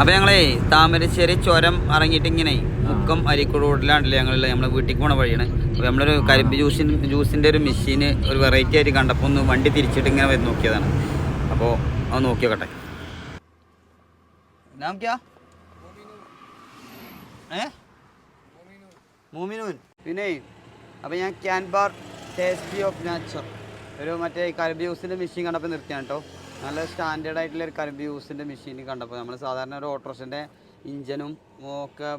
അപ്പോൾ ഞങ്ങളേ താമരശ്ശേരി ചുരം ഇറങ്ങിയിട്ട് ഇങ്ങനെ മുക്കം അരിക്കോട് റോഡിലാണല്ലേ ഞങ്ങളുള്ളത് നമ്മളെ വീട്ടിൽ പോണ വഴിയാണ്. അപ്പൊ നമ്മളൊരു കരിമ്പ് ജ്യൂസിൻ ജ്യൂസിന്റെ ഒരു മെഷീന് ഒരു വെറൈറ്റി ആയിട്ട് കണ്ടപ്പോൾ ഒന്ന് വണ്ടി തിരിച്ചിട്ട് ഇങ്ങനെ വന്ന് നോക്കിയതാണ്. അപ്പോൾ അത് നോക്കിയോക്കട്ടെ മൂമിനൂൻ. പിന്നെ അപ്പോൾ ഞാൻ cane bar tasty of nature ഒരു മറ്റേ കരബ് ജ്യൂസിന്റെ മെഷീൻ കണ്ടപ്പോൾ നിർത്തിയാണ് കേട്ടോ നല്ല സ്റ്റാൻഡേർഡ് ആയിട്ടുള്ള ഒരു കരബ് ജ്യൂസിന്റെ മെഷീൻ കണ്ടപ്പോൾ നമ്മൾ സാധാരണ ഒരു ഓട്ടോറിക്ഷന്റെ ഇഞ്ചനും ഒക്കെ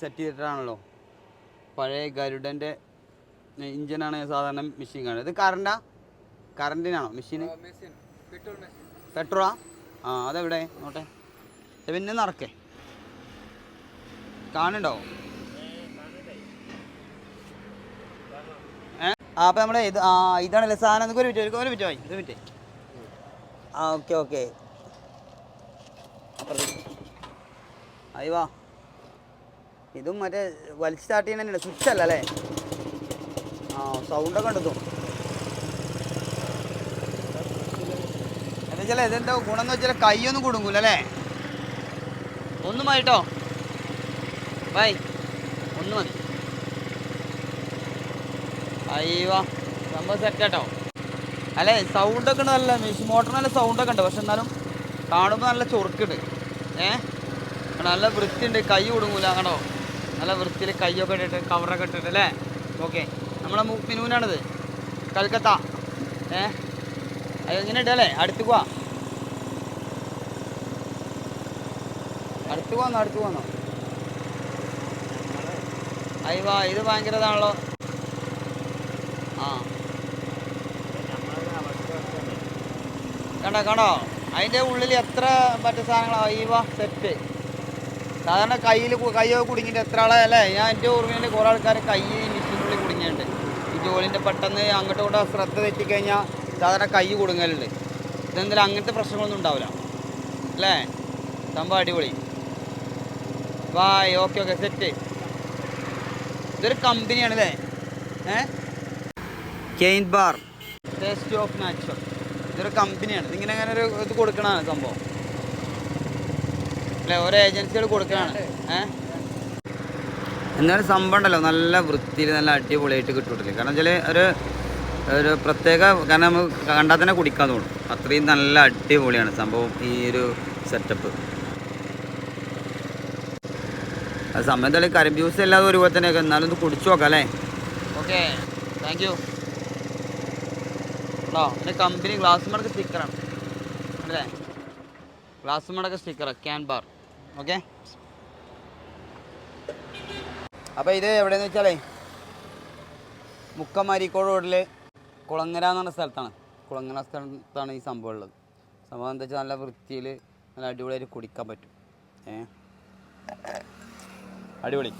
സെറ്റ് ചെയ്തിട്ടാണല്ലോ. പഴയ ഗരുഡന്റെ ഇഞ്ചനാണ് സാധാരണ മെഷീൻ കാണുന്നത്. ഇത് കറണ്ടാ കറണ്ടിനാണോ മെഷീന് പെട്രോളാ ആ അതെവിടെ? നോട്ടെ. പിന്നെ നടക്കേ. കാണുന്നുണ്ടോ? ഏ ആ അപ്പം നമ്മുടെ ഇത് ആ ഇതാണല്ലേ സാധനം? ഒരു മിനിറ്റ് ഒരു മിനിറ്റ് ഒരു മിനിറ്റ്. ആ ഓക്കെ ഓക്കെ. അയ്യ ഇതും മറ്റേ വലിച്ച് സ്റ്റാർട്ട് ചെയ്യണ തന്നെയാണ് സ്വിച്ച് അല്ല അല്ലേ? ആ സൗണ്ടൊക്കെ ഉണ്ട് എന്താ വെച്ചാൽ ഇതെന്താ ഗുണം എന്ന് വെച്ചാൽ കൈയൊന്നും കുടുങ്ങൂല അല്ലേ? ഒന്നും ആയിട്ടോ ബൈ. ഒന്ന് മതി. അയ്യോ സംഭവം സെറ്റ് കേട്ടോ അല്ലേ സൗണ്ടൊക്കെ ഉണ്ട് നല്ല മെഷീൻ മോട്ടർ നല്ല സൗണ്ടൊക്കെ ഉണ്ട്. പക്ഷെ എന്നാലും കാണുമ്പോൾ നല്ല ചൊറുക്കുണ്ട്. ഏ? നല്ല വൃത്തിയുണ്ട്. കൈ കൊടുങ്ങൂല കണ്ടോ? നല്ല വൃത്തിയിൽ കൈയൊക്കെ ഇട്ടിട്ട് കവറൊക്കെ ഇട്ടിട്ട് അല്ലേ? ഓക്കെ നമ്മളെ മിനൂനാണിത് കൽക്കത്ത. ഏ? അത് ഇങ്ങനെ ഇടല്ലേ അടുത്ത് പോവാ അടുത്ത് പോന്നോ അടുത്ത് പോന്നോ അയ്യോ ഇത് ഭയങ്കര ഇതാണല്ലോ. ആ കണ്ടോ കണ്ടോ? അതിന്റെ ഉള്ളിൽ എത്ര മറ്റു സാധനങ്ങളാണ് അയ്യവ സെറ്റ് സാധാരണ കയ്യിൽ കയ്യോ കുടുങ്ങിയിട്ട് എത്ര ആളെ? അല്ലേ? ഞാൻ എന്റെ ഓർമ്മയിൽ കുറേ ആൾക്കാർ കൈ മിഷീനുള്ളിൽ കുടുങ്ങിയിട്ടുണ്ട്. ഈ ജോലിന്റെ പെട്ടെന്ന് അങ്ങോട്ടും ഇങ്ങോട്ടും ശ്രദ്ധ തെറ്റിക്കഴിഞ്ഞാൽ സാധാരണ കൈ കുടുങ്ങലുണ്ട്. ഇതെന്തായാലും അങ്ങനത്തെ പ്രശ്നങ്ങളൊന്നും ഉണ്ടാവില്ല. അല്ലേ? സംഭവം അടിപൊളി. ബായ് ഓക്കെ ഓക്കെ സെറ്റ് ഇതൊരു കമ്പനിയാണ് അല്ലേ ഏ? Cane bar. Taste of natural ഇതൊരു കമ്പനിയാണ്. ഇതിങ്ങനെ അങ്ങനെ ഒരു ഇത് കൊടുക്കണതാണ് സംഭവം. അല്ലേ ഓരോ ഏജൻസികൾ കൊടുക്കണതാണ്. ഏഹ് എന്നാലും സംഭവം ഉണ്ടല്ലോ. നല്ല വൃത്തിയിൽ നല്ല അടിപൊളിയായിട്ട് കിട്ടൂട്ടില്ല കാരണം വെച്ചാൽ ഒരു ഒരു പ്രത്യേക കാരണം നമുക്ക് കണ്ടാൽ തന്നെ കുടിക്കാൻ തോന്നും. അത്രയും നല്ല അടിപൊളിയാണ് സംഭവം ഈ ഒരു സെറ്റപ്പ് അത് സമയത്തുള്ള എന്തായാലും എല്ലാം ഒരുപോലെ തന്നെയൊക്കെ. എന്നാലും ഒന്ന് കുടിച്ചു നോക്കാം അല്ലേ? ഓക്കെ താങ്ക് ഉണ്ടോ? എന്റെ കമ്പനി ഗ്ലാസ് മടക്ക് സ്റ്റിക്കറാണ് അല്ലേ? ഗ്ലാസ് മടക്ക് സ്റ്റിക്കർ ക്യാൻ ബാർ ഓക്കെ അപ്പോൾ ഇത് എവിടെയെന്ന് വെച്ചാലേ മുക്കമാരിക്കോട് റോഡിൽ കുളങ്ങര എന്ന് പറഞ്ഞ സ്ഥലത്താണ്. കുളങ്ങര സ്ഥലത്താണ് ഈ സംഭവം ഉള്ളത്. സംഭവം എന്താ വെച്ചാൽ നല്ല വൃത്തിയിൽ നല്ല അടിപൊളിയായിട്ട് കുടിക്കാൻ പറ്റും. ഏ? അടിപൊളി.